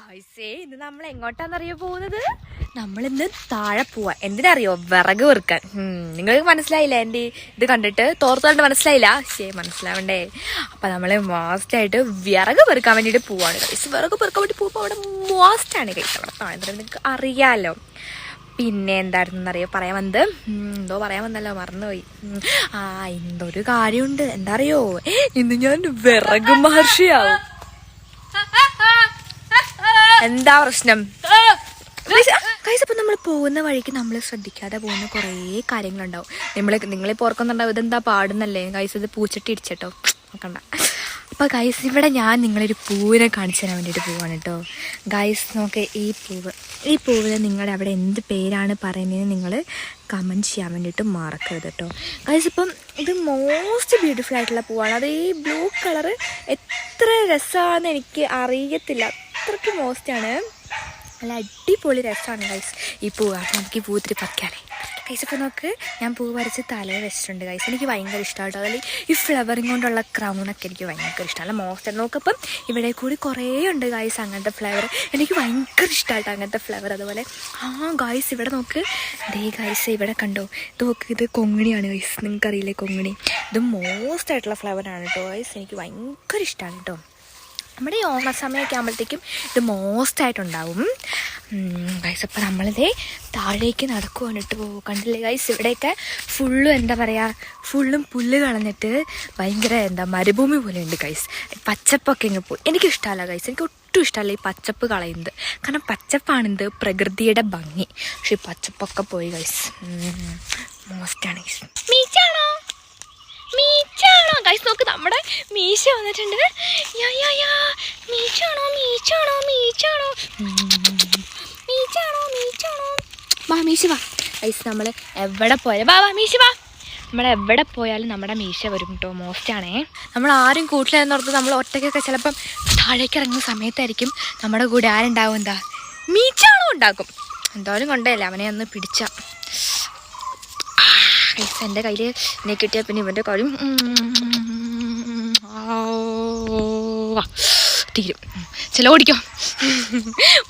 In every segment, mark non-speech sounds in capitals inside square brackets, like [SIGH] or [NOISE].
ഗായ്സേ ഇന്ന് നമ്മൾ എങ്ങോട്ടാന്നറിയോ പോകുന്നത്? നമ്മളിന്ന് താഴെ പോവാ. എന്തിനറിയോ? വിറക് വെറുക്കാൻ നിങ്ങൾക്ക് മനസ്സിലായില്ല എന്റെ ഇത് കണ്ടിട്ട് തോർത്തോണ്ട് മനസ്സിലായില്ല? ശേ മനസ്സിലാവണ്ടേ. അപ്പൊ നമ്മൾ മാസ്റ്റായിട്ട് വിറക് പെറുക്കാൻ വേണ്ടിട്ട് പോവാണ് ഗൈസ് വിറക് പെറുക്കാൻ വേണ്ടി പോകുമ്പോൾ അവിടെ ആണ് ഗൈസ് അവിടെ താഴ്ന്നിട്ട് നിങ്ങൾക്ക് അറിയാലോ. പിന്നെ എന്തായിരുന്നു അറിയോ പറയാൻ വന്നത്? എന്തോ പറയാൻ വന്നല്ലോ മറന്നുപോയി. ആ എന്തൊരു കാര്യമുണ്ട്. എന്താ അറിയോ ഇന്ന് ഞാൻ വിറക് മഹർഷിയാവും. എന്താ പ്രശ്നം? കൈസ് അപ്പൊ നമ്മൾ പോകുന്ന വഴിക്ക് നമ്മൾ ശ്രദ്ധിക്കാതെ പോകുന്ന കുറേ കാര്യങ്ങളുണ്ടാവും. നമ്മൾ നിങ്ങളെ ഓർക്കുന്നുണ്ടാവും ഇതെന്താ പാടുന്നല്ലേ? കൈസ് ഇത് പൂച്ചട്ടി ഇടിച്ചട്ടോ. നോക്കണ്ട. അപ്പൊ ഗൈസ് ഇവിടെ ഞാൻ നിങ്ങളൊരു പൂവിനെ കാണിച്ചു തരാൻ വേണ്ടിട്ട് പോവാണ് കേട്ടോ ഗൈസ് നോക്ക് ഈ പൂവ് ഈ പൂവിന് നിങ്ങളുടെ അവിടെ എന്ത് പേരാണ് പറയുന്നതെന്ന് നിങ്ങൾ കമന്റ് ചെയ്യാൻ വേണ്ടിയിട്ട് മറക്കരുത് കേട്ടോ ഗൈസ് ഇപ്പം ഇത് മോസ്റ്റ് ബ്യൂട്ടിഫുൾ ആയിട്ടുള്ള പൂവാണ്. അത് ഈ ബ്ലൂ കളറ് എത്ര രസമാണെന്ന് എനിക്ക് അറിയത്തില്ല. അത്രയ്ക്ക് മോസ്റ്റാണ് നല്ല അടിപൊളി രസമാണ് ഗൈസ് ഈ പൂവ് എനിക്ക് നമുക്ക് ഈ പൂ ഇത്തിരി പറിക്കാനേ. ഗൈസ് ഇപ്പോൾ നോക്ക് ഞാൻ പൂ വരച്ച് തലയിൽ വെച്ചിട്ടുണ്ട് ഗൈസ് എനിക്ക് ഭയങ്കര ഇഷ്ടമാണ് അതിൽ ഈ ഫ്ലവറിങ് കൊണ്ടുള്ള ക്രൗണൊക്കെ എനിക്ക് ഭയങ്കര ഇഷ്ടമാണ് മോസ്റ്റ് നോക്കപ്പം ഇവിടെ കൂടി കുറേ ഉണ്ട് ഗൈസ് അങ്ങനത്തെ ഫ്ലവർ എനിക്ക് ഭയങ്കര ഇഷ്ടമായിട്ട് അങ്ങനത്തെ ഫ്ലവർ അതുപോലെ ആ ഗൈസ് ഇവിടെ നോക്ക്. ദേ ഗൈസ് ഇവിടെ കണ്ടോ? ഇത് നോക്ക് ഇത് കൊങ്ങിണിയാണ് ഗൈസ് നിങ്ങൾക്കറിയില്ലേ കൊങ്ങിണി? ഇത് മോസ്റ്റ് ആയിട്ടുള്ള ഫ്ലവറാണ് കേട്ടോ ഗൈസ് എനിക്ക് ഭയങ്കര ഇഷ്ടമാണ് കേട്ടോ നമ്മുടെ ഈ ഓണസമയമൊക്കെ ആകുമ്പോഴത്തേക്കും ഇത് മോസ്റ്റ് ആയിട്ടുണ്ടാവും ഗൈസ് അപ്പം നമ്മളിതേ താഴേക്ക് നടക്കുവാനിട്ട് പോകും കണ്ടില്ലേ ഗൈസ് ഇവിടെയൊക്കെ ഫുള്ളും എന്താ പറയുക ഫുള്ളും പുല്ല് കളഞ്ഞിട്ട് ഭയങ്കര എന്താ മരുഭൂമി പോലെ ഉണ്ട് ഗൈസ് പച്ചപ്പൊക്കെ ഇങ്ങ് പോയി. എനിക്കിഷ്ടമല്ല ഗൈസ് എനിക്ക് ഒട്ടും ഇഷ്ടമല്ല ഈ പച്ചപ്പ് കളയുന്നത്. കാരണം പച്ചപ്പാണിത് പ്രകൃതിയുടെ ഭംഗി. പക്ഷെ ഈ പച്ചപ്പൊക്കെ പോയി ഗൈസ് മോസ്റ്റാണ് ഗൈസ് മീച്ചാണോ മീച്ചാണോ ഗൈസ് നോക്ക് നമ്മുടെ മീശ വന്നിട്ടുണ്ട്. യാ യാ മീച്ചാണോ മീച്ചാണോ മീച്ചാണോ മീച്ചാണോ മീച്ചാണോ വാ മീശ വാ. ഗൈസ് നമ്മൾ എവിടെ പോയാലും വാ വാ മീശ വാ. നമ്മൾ എവിടെ പോയാലും നമ്മുടെ മീശ വരും കേട്ടോ മോസ്റ്റാണേ നമ്മൾ ആരും കൂട്ടിലെന്നോർത്ത് നമ്മൾ ഒറ്റയ്ക്കൊക്കെ ചിലപ്പം താഴേക്ക് ഇറങ്ങുന്ന സമയത്തായിരിക്കും നമ്മുടെ കൂടെ ആരുണ്ടാവും എന്താ? മീച്ചാണോ ഉണ്ടാക്കും? എന്തായാലും കൊണ്ടല്ലേ അവനെ ഒന്ന് പിടിച്ച. ഗൈസ് എന്റെ കയ്യിൽ എന്നെ കിട്ടിയാൽ പിന്നെ ഇവന്റെ കാര്യം തീരും ചില ഓടിക്കോ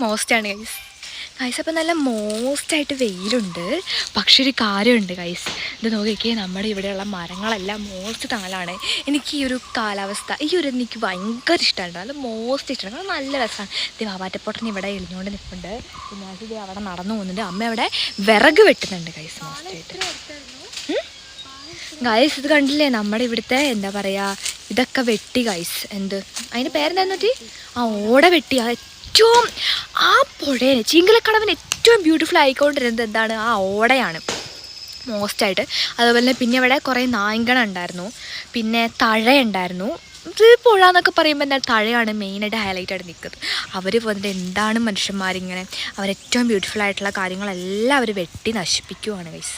മോസ്റ്റാണ് ഗൈസ് ഗൈസ് അപ്പം നല്ല മോസ്റ്റായിട്ട് വെയിലുണ്ട് പക്ഷെ ഒരു കാര്യമുണ്ട് ഗൈസ് ഇത് നോക്കിക്കേ നമ്മുടെ ഇവിടെയുള്ള മരങ്ങളെല്ലാം മോസ്റ്റ് തണലാണ് എനിക്ക് ഈ ഒരു കാലാവസ്ഥ ഈ ഒരു എനിക്ക് ഭയങ്കര ഇഷ്ടമാണ് നല്ല മോസ്റ്റ് ഇഷ്ടമാണ് നല്ല രസമാണ് ഇത് വാവാറ്റപ്പൊട്ടൻ ഇവിടെ എളിഞ്ഞുകൊണ്ട് നിൽപ്പുണ്ട് പിന്നെ അവിടെ നടന്നു പോകുന്നുണ്ട് അമ്മ അവിടെ വിറക് വെട്ടുന്നുണ്ട് ഗൈസ് മോസ്റ്റായിട്ട് ഗൈസ് ഇത് കണ്ടില്ലേ? നമ്മുടെ ഇവിടുത്തെ എന്താ പറയാ ഇതൊക്കെ വെട്ടി ഗൈസ് എന്ത്? അതിന്റെ പേരെന്താന്ന് വെച്ചി? ആ ഓട വെട്ടി. ആ ഏറ്റവും ആ പുഴേനെ ചിങ്കലക്കടവൻ ഏറ്റവും ബ്യൂട്ടിഫുൾ ആയിക്കൊണ്ടിരുന്നത് എന്താണ്? ആ ഓടയാണ്. മോസ്റ്റായിട്ട് അതുപോലെ തന്നെ പിന്നെ ഇവിടെ കുറേ നായങ്കണ ഉണ്ടായിരുന്നു. പിന്നെ തഴയുണ്ടായിരുന്നു ഇത് പുഴ എന്നൊക്കെ പറയുമ്പോൾ എന്താ തഴയാണ് മെയിനായിട്ട് ഹൈലൈറ്റ് ആയിട്ട് നിൽക്കുന്നത്. അവർ വന്നിട്ട് എന്താണ് മനുഷ്യന്മാരിങ്ങനെ അവരേറ്റവും ബ്യൂട്ടിഫുൾ ആയിട്ടുള്ള കാര്യങ്ങളെല്ലാം അവർ വെട്ടി നശിപ്പിക്കുവാണ് ഗൈസ്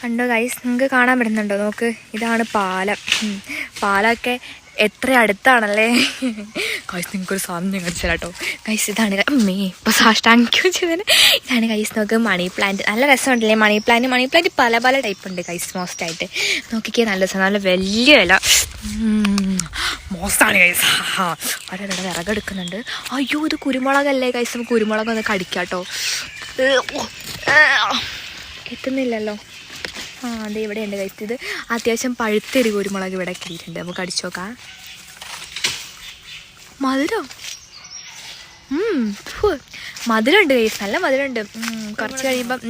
കണ്ടോ ഗൈസ് നിങ്ങൾക്ക് കാണാൻ പറ്റുന്നുണ്ടോ? നോക്ക് ഇതാണ് പാലം. പാലമൊക്കെ എത്ര അടുത്താണല്ലേ? ഗൈസ് നിങ്ങൾക്കൊരു സാധനം ഞാൻ കാണിച്ചു കേട്ടോ ഗൈസ് ഇതാണ് അമ്മേ ഇപ്പോൾ സാഷ്ടാങ്കിക്കോ ചെയ്തത്. ഇതാണ് ഗൈസ് നോക്ക് മണി പ്ലാന്റ് നല്ല രസമുണ്ടല്ലേ? മണി പ്ലാന്റ് മണി പ്ലാന്റ് പല പല ടൈപ്പ് ഉണ്ട് ഗൈസ് മോസ്റ്റ് ആയിട്ട്. നോക്കിക്കേ നല്ല രസം നല്ല വലിയ ഇല. മോസ്റ്റാണ് ഗൈസ് അവിടെ ഇവിടെ വിറകെടുക്കുന്നുണ്ട് അയ്യോ ഇത് കുരുമുളകല്ലേ ഗൈസ് നമുക്ക് കുരുമുളക് ഒന്ന് കടിക്കാം കേട്ടോ എത്തുന്നില്ലല്ലോ. ആ അതെ ഇവിടെ ഉണ്ട് കഴിച്ചത് ഇത് അത്യാവശ്യം പഴുത്തൊരു കുരുമുളക് ഇവിടെ കിട്ടിയിട്ടുണ്ട്. നമുക്ക് അടിച്ചു നോക്കാം. മധുരം. മധുരമുണ്ട് കൈസ് നല്ല മധുരമുണ്ട്. കുറച്ച് കഴിയുമ്പം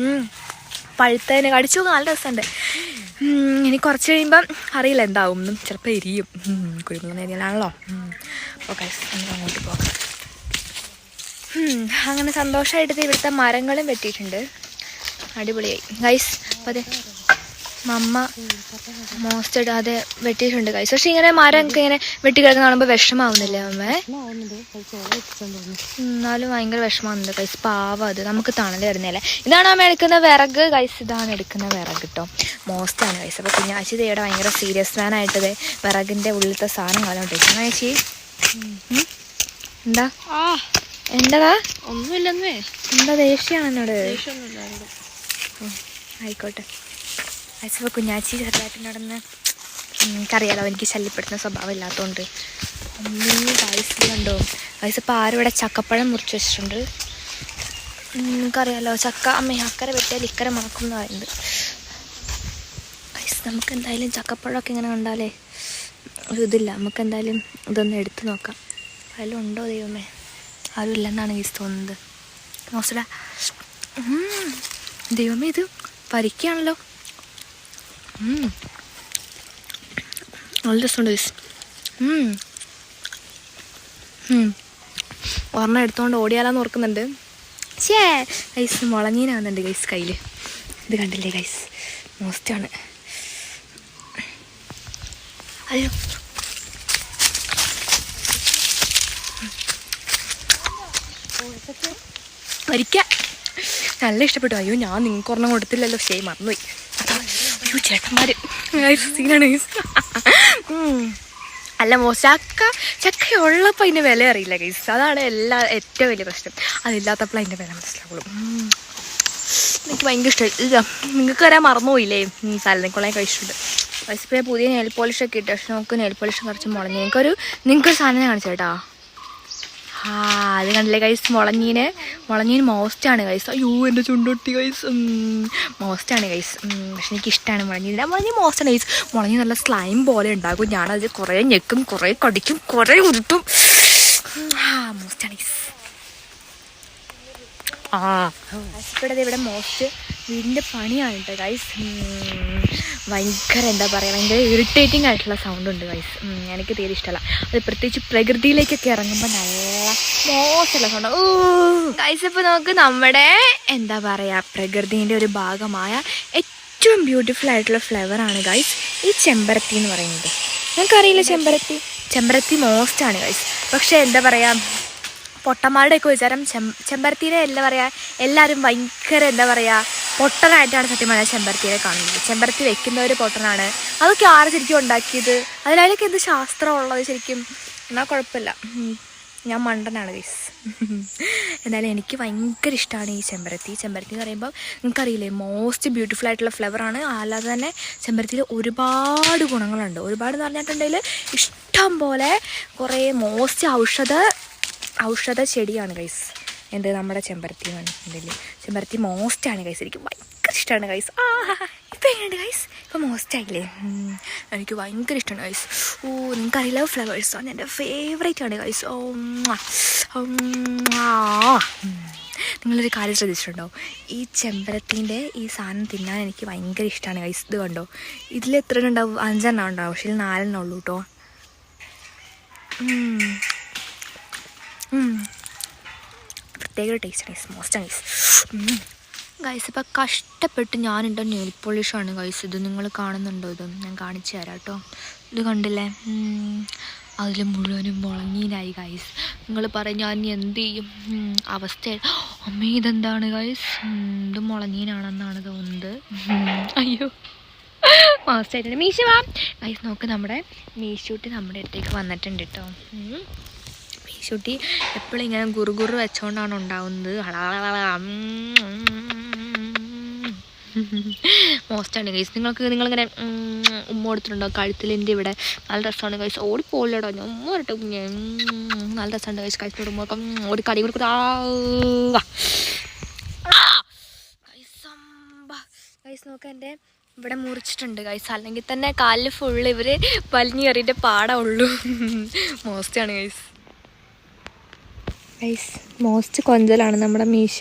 പഴുത്തതിനെ കടിച്ചു നോക്കാൻ നല്ല രസമുണ്ട്. ഇനി കുറച്ച് കഴിയുമ്പം അറിയില്ല എന്താവും. ചിലപ്പോൾ എരിയും. കുരുമുളക് നേരിയാണല്ലോ ഓക്കെ അങ്ങോട്ട് പോകാം. അങ്ങനെ സന്തോഷമായിട്ട് ഇവിടുത്തെ മരങ്ങളും വെട്ടിയിട്ടുണ്ട്. അടിപൊളിയായി. ഗൈസ് അപ്പോൾ അതെ മമ്മ മോസ്റ്റ് ഇടാതെ വെട്ടിയിട്ടുണ്ട് ഗൈസ് പക്ഷെ ഇങ്ങനെ മരം ഒക്കെ ഇങ്ങനെ വെട്ടി കിടക്കുന്ന കാണുമ്പോൾ വിഷമാവുന്നില്ലേ അമ്മേ? എന്നാലും ഭയങ്കര വിഷമാവുന്നുണ്ട് കൈസ് പാവം അത്. നമുക്ക് തണൽ വരുന്നില്ലേ ഇതാണ് അമ്മ എടുക്കുന്ന വിറക് കൈസ് ഇതാണ് എടുക്കുന്ന വിറക് കേട്ടോ മോസ്റ്റ് ആണ് ഗൈസ് അപ്പോൾ കുഞ്ഞാച്ചി ഇതേടെ ഭയങ്കര സീരിയസ് മാൻ ആയിട്ട് ദേ വിറകിന്റെ ഉള്ളിലത്തെ സാധനം കാലോണ്ടിരിക്കുന്നു ചേച്ചി എന്താ? എന്താ ഒന്നുമില്ലെന്നേ. എന്താ ദേഷ്യാണെന്നോട്? ആയിക്കോട്ടെ. അയച്ചപ്പോൾ കുഞ്ഞാച്ചി ചെറുതായിട്ടിനോടൊന്ന് എനിക്കറിയാലോ എനിക്ക് ശല്യപ്പെടുത്തുന്ന സ്വഭാവം ഇല്ലാത്തതുകൊണ്ട് അമ്മേ വയസ്സിലുണ്ടോ ഇപ്പോൾ ആരും ഇവിടെ ചക്കപ്പഴം മുറിച്ച് വെച്ചിട്ടുണ്ട്. നിങ്ങൾക്കറിയാലോ ചക്ക അമ്മ അക്കരെ വെട്ടിയാൽ ഇക്കരെ മണക്കും എന്ന് പറയുന്നത്. നമുക്ക് എന്തായാലും ചക്കപ്പഴമൊക്കെ ഇങ്ങനെ കണ്ടാലേ ഒരു ഇതില്ല. നമുക്ക് എന്തായാലും ഇതൊന്ന് എടുത്തു നോക്കാം. അതിലും ഉണ്ടോ ദൈവമേ? ആരും ഇല്ലെന്നാണ് ഗൈസ് തോന്നുന്നത്. മോശടാ ദൈവമേ ഇത് പരിക്കാണല്ലോ ഉം. നല്ല രസമുണ്ട് ഗൈസ് ഉം. ഉം. ഒരെണ്ണം എടുത്തുകൊണ്ട് ഓടിയാലാന്ന് ഓർക്കുന്നുണ്ട്. ഛേ ഗൈസ് മുളഞ്ഞീനാവുന്നുണ്ട് ഗൈസ് കയ്യിൽ ഇത് കണ്ടില്ലേ ഗൈസ് മോസ്റ്റാണ് അയ്യോ. വരിക്ക നല്ല ഇഷ്ടപ്പെട്ടു. അയ്യോ ഞാൻ നിങ്ങൾക്ക് ഒരെണ്ണം കൊടുത്തില്ലല്ലോ. ശരി മറന്നുപോയി. അയ്യോ ചേട്ടന്മാര്. സീനാണ്. അല്ല മോ ചക്ക ചക്ക ഉള്ളപ്പോൾ അതിന്റെ വില അറിയില്ല ഗൈസ് അതാണ് എല്ലാ ഏറ്റവും വലിയ പ്രശ്നം. അതില്ലാത്തപ്പോൾ അതിന്റെ വില മനസ്സിലാവുള്ളൂ. എനിക്ക് ഭയങ്കര ഇഷ്ടമായി നിങ്ങൾക്ക് വരാൻ മറന്നുപോയില്ലേ? തലനിക്കുളയെ കഴിച്ചിട്ടുണ്ട്. വയസ്സിപ്പോൾ പുതിയ നെയിൽ പോളിഷൊക്കെ ഇട്ട് പക്ഷെ നമുക്ക് നെയിൽ പോളിഷ് കുറച്ച് മുളഞ്ഞ്. നിങ്ങൾക്കൊരു നിങ്ങൾക്കൊരു സാധനം കാണിച്ചു കേട്ടോ ആ അത് കണ്ടില്ലേ കൈസ് മുളഞ്ഞീന്. മുളഞ്ഞീന് മോസ്റ്റാണ് കൈസ് അയ്യോ എന്റെ ചുണ്ടൊട്ടി കൈസ് മോസ്റ്റാണ് കൈസ് പക്ഷെ എനിക്ക് ഇഷ്ടമാണ് മുളഞ്ഞീന് മുളഞ്ഞി മോസ്റ്റാണ് കൈസ് മുളഞ്ഞി നല്ല സ്ലൈം പോലെ ഉണ്ടാകും. ഞാനത് കുറേ ഞെക്കും കുറേ കടിക്കും കുറേ ഉരുട്ടും. ആ മോസ്റ്റാണ് കൈസ് ആ. ഇവിടെ മോസ്റ്റ് വീടിന്റെ പണിയാണ് കേട്ടോ ഗൈസ് ഭയങ്കര എന്താ പറയുക ഭയങ്കര ഇറിറ്റേറ്റിംഗ് ആയിട്ടുള്ള സൗണ്ട് ഉണ്ട് വൈസ് എനിക്ക് തീരെ ഇഷ്ടമല്ല അത് പ്രത്യേകിച്ച് പ്രകൃതിയിലേക്കൊക്കെ ഇറങ്ങുമ്പോൾ നല്ല മോശമുള്ള സൗണ്ട് ഓ ഗൈസ് ഇപ്പോൾ നമുക്ക് നമ്മുടെ എന്താ പറയുക പ്രകൃതിന്റെ ഒരു ഭാഗമായ ഏറ്റവും ബ്യൂട്ടിഫുൾ ആയിട്ടുള്ള ഫ്ലവറാണ് ഗൈസ് ഈ ചെമ്പരത്തി എന്ന് പറയുന്നത്. നിങ്ങൾക്കറിയില്ല ചെമ്പരത്തി? ചെമ്പരത്തി മോസ്റ്റ് ആണ് ഗൈസ് പക്ഷേ എന്താ പറയുക പൊട്ടന്മാരുടെയൊക്കെ വിചാരം ചെം ചെമ്പരത്തിനെ എന്താ പറയുക എല്ലാവരും ഭയങ്കര എന്താ പറയുക പൊട്ടനായിട്ടാണ് സത്യം പറഞ്ഞാൽ ചെമ്പരത്തിയെ കാണുന്നത്. ചെമ്പരത്തി വെക്കുന്നവർ പൊട്ടനാണ്. അതൊക്കെ ആര് ശരിക്കും ഉണ്ടാക്കിയത്? അതിലൊക്കെ എന്ത് ശാസ്ത്രമുള്ളത് ശരിക്കും? എന്നാൽ കുഴപ്പമില്ല. ഞാൻ മണ്ടനാണ് ഗൈസ് എന്തായാലും എനിക്ക് ഭയങ്കര ഇഷ്ടമാണ് ഈ ചെമ്പരത്തി. ചെമ്പരത്തി എന്ന് പറയുമ്പോൾ നിങ്ങൾക്കറിയില്ലേ മോസ്റ്റ് ബ്യൂട്ടിഫുൾ ആയിട്ടുള്ള ഫ്ലവറാണ് അല്ലാതെ തന്നെ ചെമ്പരത്തിയിൽ ഒരുപാട് ഗുണങ്ങളുണ്ട്. ഒരുപാട് എന്ന് പറഞ്ഞിട്ടുണ്ടെങ്കിൽ ഇഷ്ടം പോലെ കുറേ മോസ്റ്റ് ഔഷധ ഔഷധ ചെടിയാണ് ഗൈസ് എന്ത് നമ്മുടെ ചെമ്പരത്തി ഉണ്ടല്ലേ ചെമ്പരത്തി മോസ്റ്റാണ് ഗൈസ് എനിക്ക് ഭയങ്കര ഇഷ്ടമാണ് ഗൈസ് ആ ഇപ്പം എങ്ങനെയുണ്ട് ഗൈസ് ഇപ്പം മോസ്റ്റായില്ലേ. എനിക്ക് ഭയങ്കര ഇഷ്ടമാണ് ഗൈസ് ഓ നിങ്ങൾക്കറിയില്ല ആണ് എന്റെ ഫേവറേറ്റ് ആണ് ഗൈസ് ഓ. നിങ്ങളൊരു കാര്യം ശ്രദ്ധിച്ചിട്ടുണ്ടോ? ഈ ചെമ്പരത്തിന്റെ ഈ സാധനം തിന്നാൻ എനിക്ക് ഭയങ്കര ഇഷ്ടമാണ് ഗൈസ് ഇത് കണ്ടോ? ഇതിൽ എത്ര ഉണ്ടാവും? അഞ്ചെണ്ണം ഉണ്ടാവും. പക്ഷേ നാലെണ്ണം ഉള്ളൂ കേട്ടോ പ്രത്യേക taste guys most nice guys ഇപ്പം കഷ്ടപ്പെട്ട് ഞാനുണ്ടോ നെയിൽ പോളിഷാണ് ഗൈസ് ഇത് നിങ്ങൾ കാണുന്നുണ്ടോ ഇത്? ഞാൻ കാണിച്ചു തരാം കേട്ടോ. ഇത് കണ്ടില്ലേ? അതിൽ മുഴുവനും മുളങ്ങീനായി ഗൈസ് നിങ്ങൾ പറയും ഞാൻ എന്ത് ചെയ്യും? അവസ്ഥ അമ്മേ ഇതെന്താണ് ഗൈസ് ഇത് മുളങ്ങീനാണെന്നാണ് തോന്നുന്നത്. അയ്യോ. മാസ്റ്റായിട്ടുണ്ട് മീശ വാ. ഗൈസ് നോക്ക് നമ്മുടെ മീശൂട്ടി നമ്മുടെ അടുത്തേക്ക് വന്നിട്ടുണ്ട് കേട്ടോ. മീശൂട്ടി എപ്പോഴും ഇങ്ങനെ ഗുറുഗുറു വെച്ചോണ്ടാണ് ഉണ്ടാവുന്നത്. മോസ്റ്റാണ് ഗൈസ് നിങ്ങൾക്ക് നിങ്ങളിങ്ങനെ ഉമ്മ കൊടുത്തിട്ടുണ്ടോ? കഴുത്തിലിന്റെ ഇവിടെ? നല്ല രസമാണ് ഗൈസ് ഓടിപ്പോലോ ഞാൻ ഉമ്മ വരട്ടെ കുഞ്ഞ്. നല്ല രസമുണ്ട് ഗൈസ് കഴുത്തിലോട് ഉമ്മ. ഉം, ഒരു കടി കൊടുക്കും ഗൈസ് നോക്ക എന്റെ ഇവിടെ മുറിച്ചിട്ടുണ്ട് ഗൈസ് അല്ലെങ്കിൽ തന്നെ കാലിൽ ഫുള്ള് ഇവർ വലിഞ്ഞു കയറിയിട്ട് പാടുള്ളൂ [LAUGHS] മോസ്റ്റാണ് ഗൈസ് ഗൈസ് മോസ്റ്റ് കൊഞ്ചലാണ് നമ്മുടെ മീശ.